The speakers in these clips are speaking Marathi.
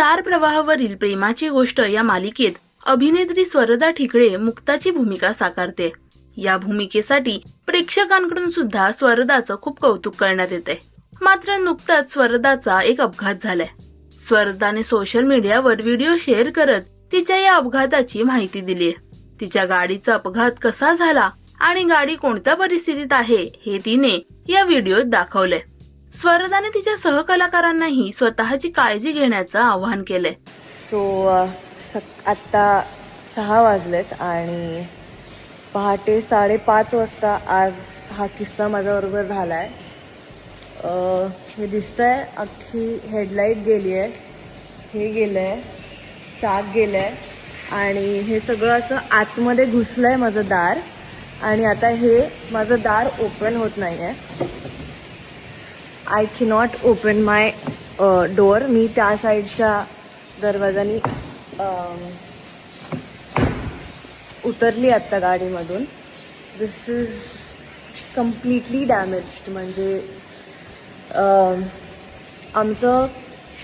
स्टार प्रवाहावरील प्रेमाची गोष्ट या मालिकेत अभिनेत्री स्वरदा ठिकळे मुक्ताची भूमिका साकारते. या भूमिकेसाठी प्रेक्षकांकडून सुद्धा स्वरदाचं खूप कौतुक करण्यात येते. मात्र नुकताच स्वरदाचा एक अपघात झालाय. स्वरदाने सोशल मीडियावर व्हिडिओ शेअर करत तिच्या या अपघाताची माहिती दिलीय तिच्या गाडीचा अपघात कसा झाला आणि गाडी कोणत्या परिस्थितीत आहे हे तिने या व्हिडिओत दाखवलंय. स्वरदाने तिच्या सहकलाकारांनाही स्वतःची काळजी घेण्याचं आवाहन केलंय. सो सक आत्ता सहा वाजलेत आणि पहाटे साडेपाच वाजता आज हा किस्सा माझ्याबरोबर झालाय. आहे हे दिसतंय अख्खी हेडलाईट गेली आहे हे गेलंय चाक गेलंय आणि हे सगळं असं आतमध्ये घुसलंय माझं दार आणि आता हे माझं दार ओपन होत नाही आहे I not open my door मी त्या साईडच्या दरवाजाने um, उतरली आत्ता गाडीमधून. दिस इज कम्प्लिटली डॅमेज्ड म्हणजे um, आमचं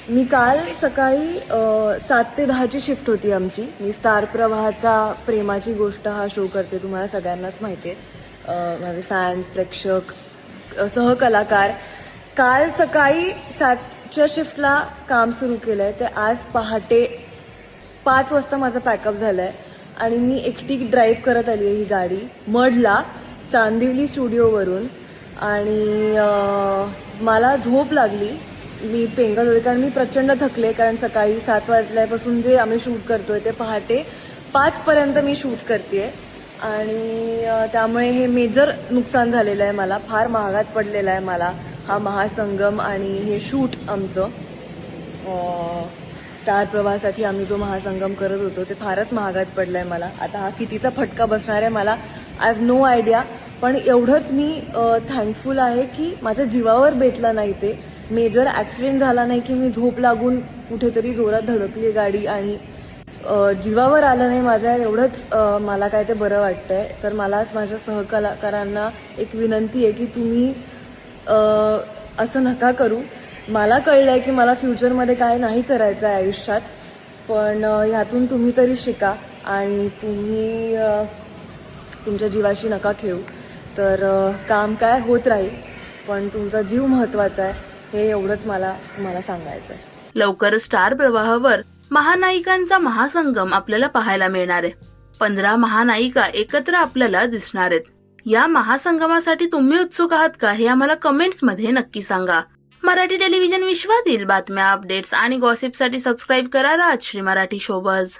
मी काल सकाळी uh, सात ते दहाची शिफ्ट होती आमची. मी स्टार प्रवाहाचा प्रेमाची गोष्ट हा शो करते तुम्हाला सगळ्यांनाच माहिती आहे uh, माझे फॅन्स प्रेक्षक सहकलाकार काल सकाळी सातच्या शिफ्टला काम सुरू केलंय. ते आज पहाटे पाच वाजता माझं पॅकअप झालंय. आणि मी एकटी ड्राईव्ह करत आली आहे ही गाडी. मडला चांदिवली स्टुडिओवरून आणि मला झोप लागली. मी पेंगत होते. कारण मी प्रचंड थकले. कारण सकाळी सात वाजल्यापासून जे आम्ही शूट करतोय ते पहाटे पाचपर्यंत मी शूट करते आणि त्यामुळे हे मेजर नुकसान झालेलं आहे मला. फार महागात पडलेलं आहे मला. हा महासंगम आणि हे शूट आमचं. स्टार प्रवाहासाठी आम्ही जो महासंगम करत होतो ते फारच महागात पडलंय मला. आता हा कितीचा फटका बसणार आहे मला आय हॅव नो आयडिया पण एवढंच मी थँकफुल आहे की माझ्या जीवावर बेतला नाही ते. मेजर ॲक्सिडेंट झाला नाही की मी झोप लागून कुठेतरी जोरात धडकली गाडी आणि जीवावर आलं नाही माझ्या. एवढंच मला काय ते बरं वाटतंय. तर मला माझ्या सहकलाकारांना एक विनंती आहे की तुम्ही असं नका करू. मला कळलंय की मला फ्युचरमध्ये काय नाही करायचं आहे आयुष्यात पण ह्यातून तुम्ही तरी शिका आणि तुम्ही तुमच्या जीवाशी नका खेळू. तर काम काय होत राहील पण तुमचा जीव महत्त्वाचा आहे हे एवढंच मला तुम्हाला सांगायचं आहे लवकर स्टार प्रवाहावर महानायिकांचा महासंगम आपल्याला पाहायला मिळणार आहे. पंधरा महानायिका एकत्र आपल्याला दिसणार आहेत. या महासंगमासाठी तुम्ही उत्सुक आहात का हे आम्हाला कमेंट्समध्ये नक्की सांगा. मराठी टेलिव्हिजन विश्वातील बातम्या अपडेट्स आणि गॉसिपसाठी सबस्क्राईब करा राजश्री मराठी शोबज